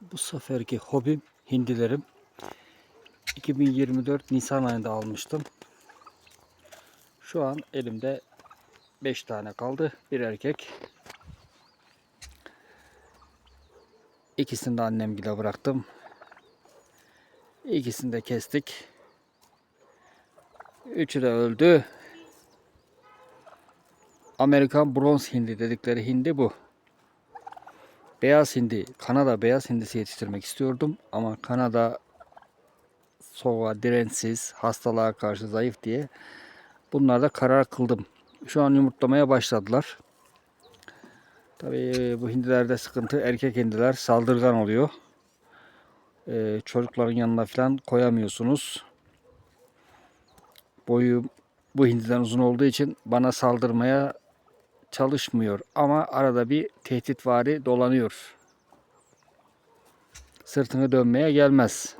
Bu seferki hobim hindilerim. 2024 Nisan ayında almıştım. Şu an elimde 5 tane kaldı. Bir erkek. İkisini de annemgile bıraktım. İkisini de kestik. Üçü de öldü. Amerikan bronz hindi dedikleri hindi bu. Beyaz hindi, Kanada beyaz hindisi yetiştirmek istiyordum ama Kanada soğuğa dirençsiz, hastalığa karşı zayıf diye bunlarda karar kıldım. Şu an yumurtlamaya başladılar. Tabii bu hindilerde sıkıntı erkek hindiler saldırgan oluyor. Ee, çocukların yanına falan koyamıyorsunuz. Boyu bu hindiden uzun olduğu için bana saldırmaya çalışmıyor ama arada bir tehditvari dolanıyor. Sırtını dönmeye gelmez.